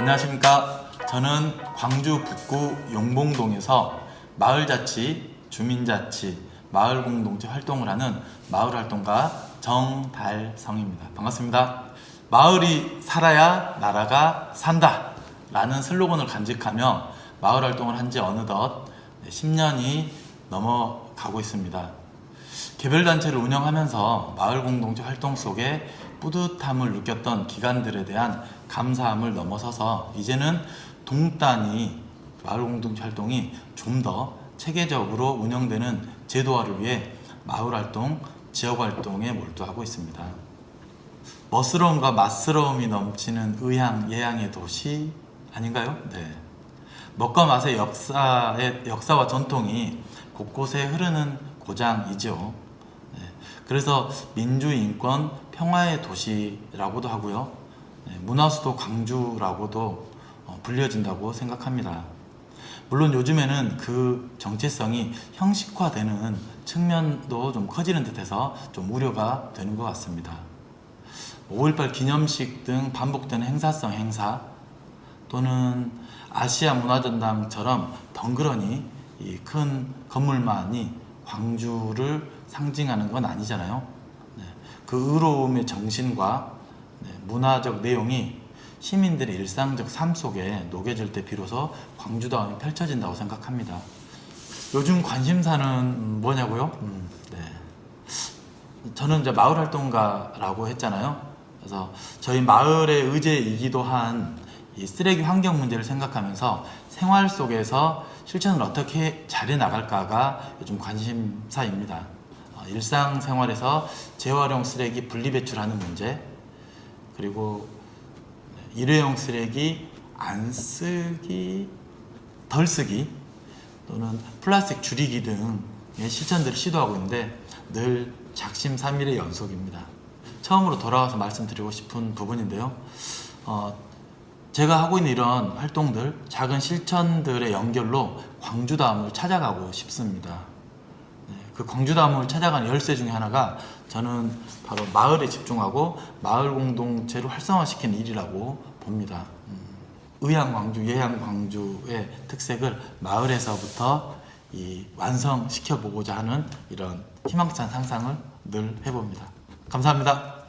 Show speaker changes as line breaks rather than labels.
안녕하십니까. 저는 광주 북구 용봉동에서 마을자치, 주민자치, 마을공동체 활동을 하는 마을활동가 정달성입니다. 반갑습니다. 마을이 살아야 나라가 산다. 라는 슬로건을 간직하며 마을 활동을 한 지 어느덧 10년이 넘어가고 있습니다. 개별단체를 운영하면서 마을 공동체 활동 속에 뿌듯함을 느꼈던 기관들에 대한 감사함을 넘어서서 이제는 동단위 마을 공동체 활동이 좀 더 체계적으로 운영되는 제도화를 위해 마을 활동, 지역 활동에 몰두하고 있습니다. 멋스러움과 맛스러움이 넘치는 의향, 예향의 도시 아닌가요? 네. 먹과 맛의 역사의 역사와 전통이 곳곳에 흐르는 고장이죠. 네. 그래서 민주, 인권, 평화의 도시라고도 하고요. 네, 문화수도 광주라고도 어, 불려진다고 생각합니다. 물론 요즘에는 그 정체성이 형식화되는 측면도 좀 커지는 듯해서 좀 우려가 되는 것 같습니다. 5.18 기념식 등 반복되는 행사성 행사 또는 아시아 문화전당처럼 덩그러니 이큰 건물만이 광주를 상징하는 건 아니잖아요. 네, 그 의로움의 정신과 네, 문화적 내용이 시민들의 일상적 삶 속에 녹여질 때 비로소 광주다움이 펼쳐진다고 생각합니다. 요즘 관심사는 뭐냐고요? 음, 네. 저는 이제 마을 활동가라고 했잖아요. 그래서 저희 마을의 의제이기도 한 이 쓰레기 환경 문제를 생각하면서 생활 속에서 실천을 어떻게 잘해 나갈까가 요즘 관심사입니다. 어, 일상생활에서 재활용 쓰레기 분리 배출하는 문제, 그리고 일회용 쓰레기 안 쓰기, 덜 쓰기, 또는 플라스틱 줄이기 등의 실천들을 시도하고 있는데 늘 작심삼일의 연속입니다. 처음으로 돌아와서 말씀드리고 싶은 부분인데요. 어, 제가 하고 있는 이런 활동들, 작은 실천들의 연결로 광주다움을 찾아가고 싶습니다. 네, 그 광주다움을 찾아가는 열쇠 중에 하나가 저는 바로 마을에 집중하고 마을 공동체를 활성화시키는 일이라고 봅니다. 음, 의향 광주, 예향 광주의 특색을 마을에서부터 이 완성시켜 보고자 하는 이런 희망찬 상상을 늘 해봅니다. 감사합니다.